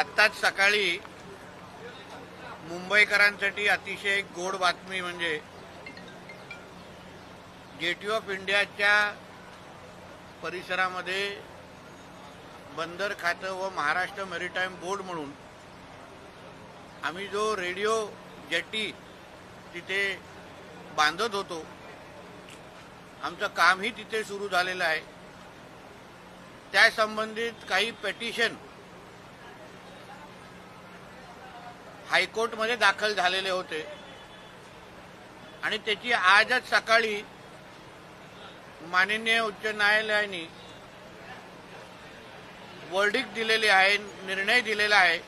आत्ताच सकाळी मुंबईकरांसाठी अतिशय गोड बातमी म्हणजे गेटवे ऑफ इंडियाच्या परिसरामध्ये बंदर खातं व महाराष्ट्र मेरीटाईम बोर्ड म्हणून आम्ही जो रेडिओ जेटी तिथे बांधत होतो आमचं कामही तिथे सुरू झालेलं आहे. त्या संबंधित काही पेटिशन हायकोर्टमध्ये दाखल झालेले होते. आणि त्याची आजच सकाळी माननीय उच्च न्यायालयाने वर्डिक दिलेली आहे निर्णय दिलेला आहे.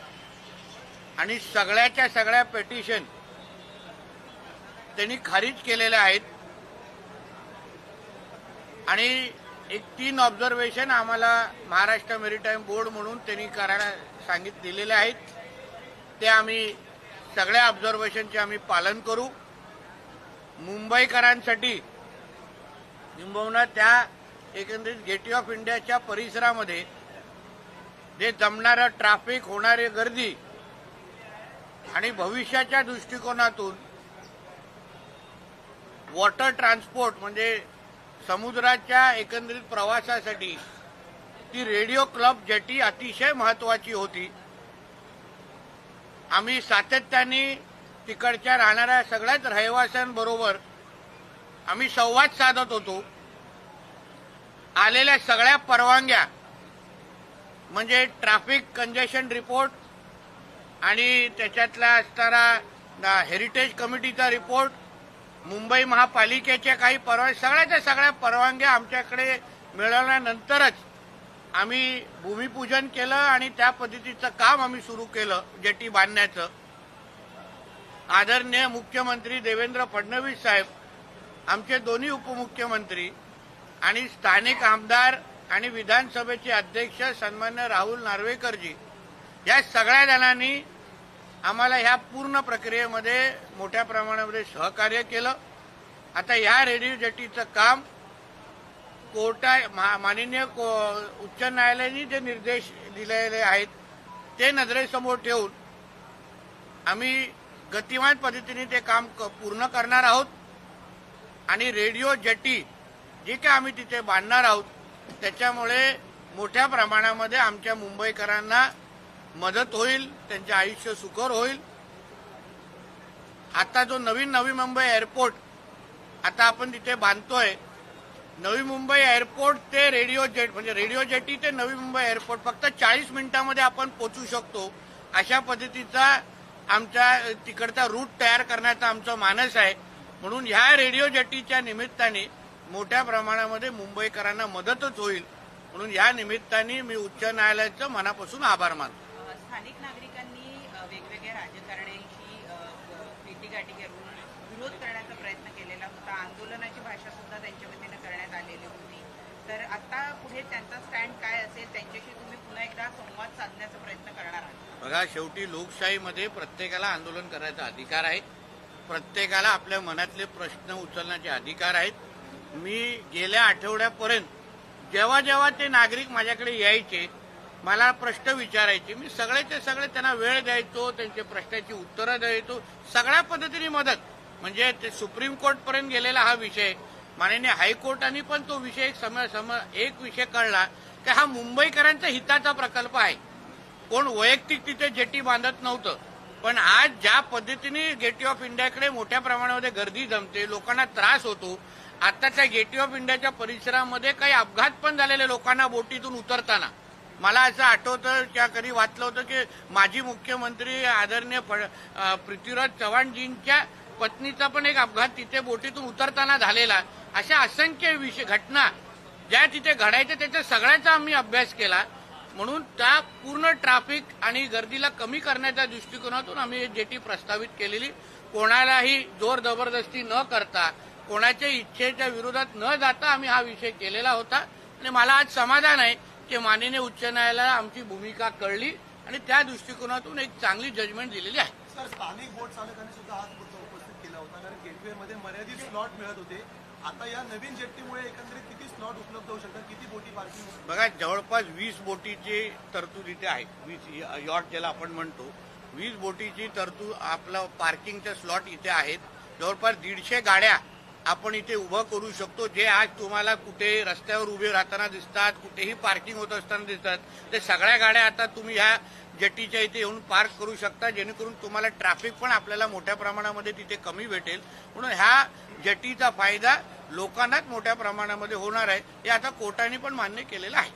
आणि सगळ्याच्या सगळ्या पेटिशन त्यांनी खारिज केलेल्या आहेत. आणि एक तीन ऑब्झर्वेशन आम्हाला महाराष्ट्र मेरीटाईम बोर्ड म्हणून त्यांनी करायला सांगित दिलेले आहेत. ते आम्ही सगळ्या ऑब्झर्वेशनचे आम्ही पालन करू. मुंबईकरांसाठी किंबहुना त्या एकंदरीत गेटवे ऑफ इंडियाच्या परिसरामध्ये जे जमणारं ट्रॅफिक होणारी गर्दी आणि भविष्याच्या दृष्टिकोनातून वॉटर ट्रान्सपोर्ट म्हणजे समुद्राच्या एकंदरीत प्रवासासाठी ती रेडिओ क्लब जेटी अतिशय महत्वाची होती. आम्ही सातत्याने तिकडच्या राहणाऱ्या सगळ्याच रहिवाशांबरोबर आम्ही संवाद साधत होतो. आलेल्या सगळ्या परवानग्या म्हणजे ट्रॅफिक कंजेशन रिपोर्ट आणि त्याच्यातला असणारा हेरिटेज कमिटीचा रिपोर्ट मुंबई महापालिकेच्या काही परवा सगळ्याच्या सगळ्या परवानग्या आमच्याकडे मिळवल्यानंतरच आम्ही भूमिपूजन केलं आणि त्या पद्धतीचं काम आम्ही सुरू केलं जेटी बांधण्याचं. आदरणीय मुख्यमंत्री देवेंद्र फडणवीस साहेब आमचे दोन्ही उपमुख्यमंत्री आणि स्थानिक आमदार आणि विधानसभेचे अध्यक्ष सन्मान्य राहुल नार्वेकरजी या सगळ्या जणांनी आम्हाला ह्या पूर्ण प्रक्रियेमध्ये मोठ्या प्रमाणामध्ये सहकार्य केलं. आता ह्या रेडिओ जेटीचं काम कोर्टा मा- माननीय को- उच्च न्यायालयाने जे निर्देश दिलेले आहेत ते नजरेसमोर ठेवून आम्ही गतिमान पद्धतीने ते काम क- पूर्ण करणार आहोत. आणि रेडिओ जटी जे काय आम्ही तिथे बांधणार आहोत त्याच्यामुळे मोठ्या प्रमाणामध्ये आमच्या मुंबईकरांना मदत होईल त्यांचे आयुष्य सुकर होईल. आता जो नवीन नवी मुंबई एअरपोर्ट आता आपण तिथे बांधतोय नवी मुंबई एअरपोर्ट ते रेडिओ जेट म्हणजे रेडिओ जेटी ते नवी मुंबई एअरपोर्ट फक्त चाळीस मिनिटांमध्ये आपण पोचू शकतो. अशा पद्धतीचा आमचा तिकडचा रूट तयार करण्याचा आमचा मानस आहे. म्हणून ह्या रेडिओ जेटीच्या निमित्ताने मोठ्या प्रमाणामध्ये मुंबईकरांना मदतच होईल. म्हणून या निमित्ताने मी उच्च न्यायालयाचं मनापासून आभार मानतो. स्थानिक नागरिकांनी वेगवेगळ्या राजकारण्यांशी भेटीगाठी करून विरोध करण्याचा प्रयत्न केलेला होता. आंदोलनाची भाषा सुद्धा त्यांच्यामध्ये तर आता पुढे त्यांचा स्टँड काय असेल त्यांच्याशी तुम्ही पुन्हा एकदा संवाद साधण्याचा प्रयत्न करणार आहात. बघा शेवटी लोकशाहीमध्ये प्रत्येकाला आंदोलन करायचा अधिकार आहे. प्रत्येकाला आपल्या मनातले प्रश्न उचलण्याचे अधिकार आहेत. मी गेल्या आठवड्यापर्यंत जेव्हा जेव्हा ते नागरिक माझ्याकडे यायचे मला प्रश्न विचारायचे मी सगळ्याचे सगळे त्यांना वेळ द्यायचो त्यांच्या प्रश्नाची उत्तरं द्यायचो सगळ्या पद्धतीने मदत. म्हणजे ते सुप्रीम कोर्टपर्यंत गेलेला हा विषय माननीय हायकोर्टाने पण तो विषय एक सम सम एक विषय कळला की हा मुंबईकरांच्या हिताचा प्रकल्प आहे. कोण वैयक्तिक तिथे जेटी बांधत नव्हतं. पण आज ज्या पद्धतीने गेटवे ऑफ इंडियाकडे मोठ्या प्रमाणामध्ये गर्दी जमते लोकांना त्रास होतो आता त्या गेटवे ऑफ इंडियाच्या परिसरामध्ये काही अपघात पण झालेले लोकांना बोटीतून उतरताना. मला असं आठवतं त्या कधी वाचलं होतं की माजी मुख्यमंत्री आदरणीय पृथ्वीराज चव्हाणजींच्या पत्नीचा पण एक अपघात तिथे बोटीतून उतरताना झालेला. अशा असंख्य विषय घटना ज्या तिथे घडायच्या त्याच्या सगळ्याचा आम्ही अभ्यास केला. म्हणून त्या पूर्ण ट्रॅफिक आणि गर्दीला कमी करण्याच्या दृष्टिकोनातून आम्ही जेटी प्रस्तावित केलेली. कोणालाही जोर जबरदस्ती न करता कोणाच्या इच्छेच्या विरोधात न जाता आम्ही हा विषय केलेला होता. आणि मला आज समाधान आहे की माननीय उच्च न्यायालयाला आमची भूमिका कळली आणि त्या दृष्टिकोनातून एक चांगली जजमेंट दिलेली आहे. सर स्थानिक बोट चालकांनी सुद्धा हात केला होता कारण गेटवेमध्ये मर्यादित स्लॉट मिळत होते. आता या नवीन जेट्टीमुळे एकंदरीत किती स्लॉट उपलब्ध होऊ शकतात किती बोटी पार्किंग बघा जवळपास वीस बोटीची तरतूद इथे आहे. वीस यॉट ज्याला आपण म्हणतो. वीस बोटीची तरतूद आपलं पार्किंगचे स्लॉट इथे आहेत. जवळपास दीडशे गाड्या आपण इथे उभं करू शकतो. जे आज तुम्हाला कुठे रस्त्यावर उभे राहताना दिसतात कुठेही पार्किंग होत असताना दिसतात ते सगळ्या गाड्या आता तुम्ही ह्या जेटीच्या इथे येऊन पार्क करू शकता. जेणेकरून तुम्हाला ट्रॅफिक पण आपल्याला मोठ्या प्रमाणामध्ये तिथे कमी भेटेल. म्हणून ह्या जेटीचा फायदा लोकांनाच मोठ्या प्रमाणामध्ये होणार आहे. हे आता कोर्टाने पण मान्य केलेलं आहे.